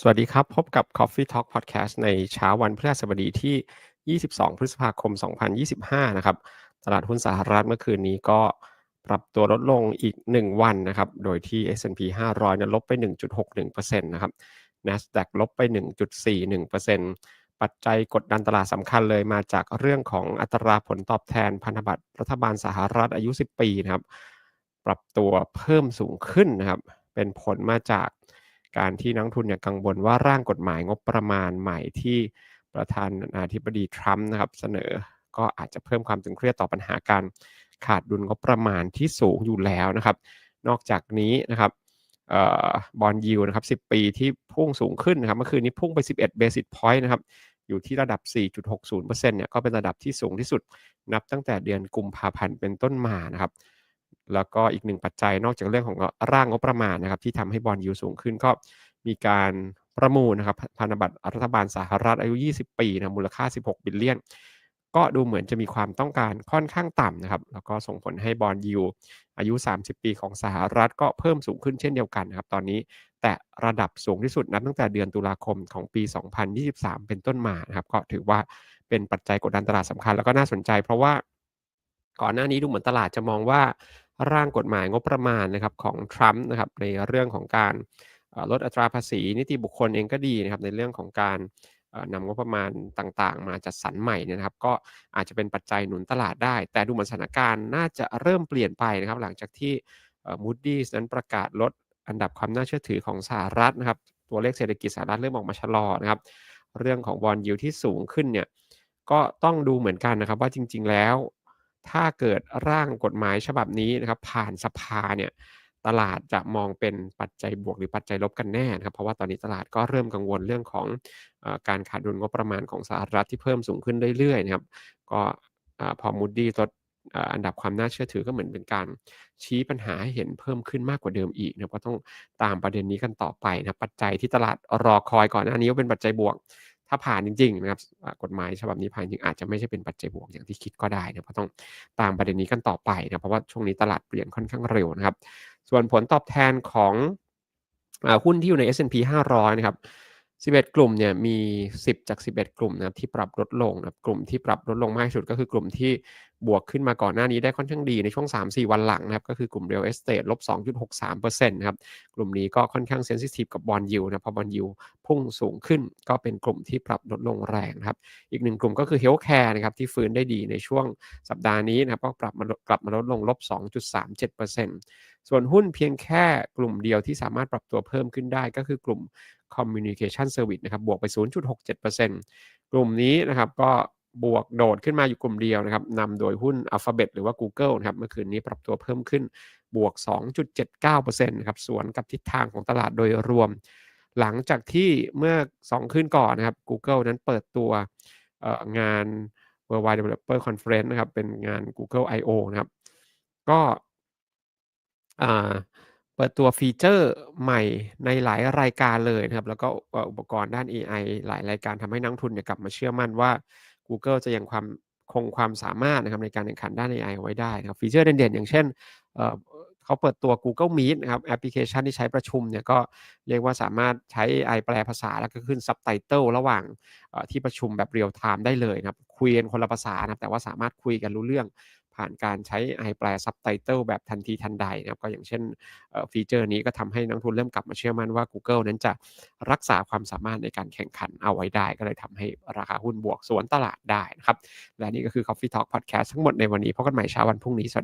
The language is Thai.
สวัสดีครับ พบกับ Coffee Talk Podcast ในเช้าวันพฤหัสบดีที่ 22 พฤษภาคม 2025 นะครับ ตลาดหุ้นสหรัฐเมื่อคืนนี้ก็ปรับตัวลดลงอีก 1 วันนะครับ โดยที่ S&P 500นั้นลบไป 1.61%นะครับ NASDAQ ลบไป 1.41%ปัจจัยกดดันตลาดสำคัญเลยมาจากเรื่องของอัตราผลตอบแทนพันธบัตรรัฐบาลสหรัฐอายุ 10 ปีนะครับ ปรับตัวเพิ่มสูงขึ้นนะครับ เป็นผลมาจาก การที่นักทุนเนี่ยกังวลว่าร่างกฎหมายงบประมาณใหม่ที่ประธานาธิบดีทรัมป์นะครับเสนอก็อาจจะเพิ่มความตึงเครียดต่อปัญหาการขาดดุลงบประมาณที่สูงอยู่แล้วนะครับ นอกจากนี้นะครับบอลยูนะครับ10 ปีที่พุ่งสูงขึ้นนะครับเมื่อคืนนี้พุ่งไป 11 basis point นะครับอยู่ที่ระดับ 4.60%เนี่ยก็เป็นระดับที่สูงที่สุดนับตั้งแต่เดือนกุมภาพันธ์เป็นต้นมานะครับ แล้วก็อีกหนึ่งปัจจัยนอกจากเรื่องของร่างงบประมาณนะครับที่ทำให้บอลยูสูงขึ้นก็มีการประมูลนะครับพันธบัตรรัฐบาลสหรัฐอายุ 20 ปีนะมูลค่า 16 บิลเลียน ก็ดูเหมือนจะมีความต้องการค่อนข้างต่ำนะครับ แล้วก็ส่งผลให้บอลยูอายุ 30 ปีของสหรัฐก็เพิ่มสูงขึ้นเช่นเดียวกันนะครับ ตอนนี้แต่ระดับสูงที่สุดนับตั้งแต่เดือนตุลาคมของปี 2023 เป็นต้นมานะครับ ก็ถือว่าเป็นปัจจัยกดดันตลาดสำคัญแล้วก็น่าสนใจ เพราะว่าก่อนหน้านี้ดูเหมือนตลาดจะมองว่า ร่างกฎหมายงบประมาณนะครับของทรัมป์นะครับในเรื่องของการลดอัตราภาษี นิติบุคคลเองก็ดีนะครับในเรื่องของการนำงบประมาณต่างๆ มาจัดสรรใหม่เนี่ยนะครับก็อาจจะเป็นปัจจัยหนุนตลาดได้ แต่ดูเหมือนสถานการณ์น่าจะเริ่มเปลี่ยนไปนะครับหลังจากที่มูดดี้นั้นประกาศลดอันดับความน่าเชื่อถือของสหรัฐนะครับตัวเลขเศรษฐกิจสหรัฐเริ่มออกมาชะลอนะครับเรื่องของบอลยูที่สูงขึ้นเนี่ยก็ต้องดูเหมือนกันนะครับว่าจริง ๆ แล้ว ถ้าเกิดร่างกฎหมายฉบับนี้นะครับ ผ่านสภาเนี่ยตลาดจะมองเป็นปัจจัยบวกหรือปัจจัยลบกันแน่นะครับเพราะว่าตอนนี้ตลาดก็เริ่มกังวลเรื่องของอการขาดดุลงบประมาณของสหรัฐที่เพิ่มสูงขึ้นเรื่อยๆนะครับก็พอมูดดี้ลดอันดับความน่าเชื่อถือก็เหมือนเป็นการชี้ปัญหาให้เห็นเพิ่มขึ้นมากกว่าเดิมอีกนะก็ต้องตามประเด็นนี้กันต่อไปนะปัจจัยที่ตลาดรอคอยก่อนหน้านี้ก็เป็นปัจจัยบวก ถ้าผ่านจริงๆนะครับกฎหมายฉบับนี้ผ่านจริงอาจจะไม่ใช่เป็นปัจจัยบวกอย่างที่คิดก็ได้นะเพราะต้องตามประเด็นนี้กันต่อไปนะเพราะว่าช่วงนี้ตลาดเปลี่ยนค่อนข้างเร็วนะครับ ส่วนผลตอบแทนของหุ้นที่อยู่ใน S&P 500 นะครับ 11 กลุ่มเนี่ยมี 10 จาก 11 กลุ่มนะครับที่ปรับลดลงนะครับกลุ่มที่ปรับลดลงมากที่สุดก็คือกลุ่มที่บวกขึ้นมาก่อนหน้านี้ได้ค่อนข้างดีในช่วง 3-4 วันหลังนะครับก็คือกลุ่ม Real Estate ลบ 2.63%นะครับกลุ่มนี้ก็ค่อนข้างเซนซิทีฟกับบอลยูนะพอบอลยูพุ่งสูงขึ้นก็เป็นกลุ่มที่ปรับลดลงแรงนะครับอีกหนึ่งกลุ่มก็คือ Healthcare นะครับที่ฟื้นได้ดีในช่วงสัปดาห์นี้นะครับก็ปรับมากลับมาลดลงลบ 2.37% ส่วนหุ้นเพียงแค่กลุ่มเดียวที่สามารถปรับตัวเพิ่มขึ้นได้ก็คือกลุ่ม Communication Service นะครับบวกไป 0.67%กลุ่มนี้นะครับก็บวกโดดขึ้นมาอยู่กลุ่มเดียวนะครับนำโดยหุ้น Alphabet หรือว่า Google นะครับเมื่อคืนนี้ปรับตัวเพิ่มขึ้นบวก 2.79%นะครับสวนกับทิศทางของตลาดโดยรวม หลังจากที่เมื่อ 2 คืนก่อนนะครับ Google นั้นเปิดตัวงาน Worldwide Developer Conference นะครับเป็นงาน Google I/O นะครับก็ เปิดตัวฟีเจอร์ใหม่ในหลายรายการเลยนะครับ แล้วก็อุปกรณ์ด้าน AI หลายรายการทำให้นักทุนเนี่ยกลับมาเชื่อมั่นว่า Google จะยังความคงความสามารถนะครับในการแข่งขันด้าน AI เอไว้ได้นะครับฟีเจอร์เด่นๆ อย่างเช่นเขาเปิดตัว Google Meet นะครับแอปพลิเคชันที่ใช้ประชุมเนี่ยก็เรียกว่าสามารถใช้ AI แปลภาษาแล้วก็ขึ้นซับไตเติลระหว่างที่ประชุมแบบเรียลไทม์ได้เลยนะครับคุยกันคนละภาษานะแต่ว่าสามารถคุยกันรู้เรื่อง ผ่านการใช้ไอแปลซับไตเติลแบบทันทีทันใดนะครับก็อย่างเช่นฟีเจอร์นี้ก็ทำให้นักทุนเริ่มกลับมาเชื่อมั่นว่า Google นั้นจะรักษาความสามารถในการแข่งขันเอาไว้ได้ ก็เลยทำให้ราคาหุ้นบวกสวนตลาดได้นะครับ และนี่ก็คือ Coffee Talk Podcast ทั้งหมดในวันนี้พบกันใหม่เช้าวันพรุ่งนี้สวัสดี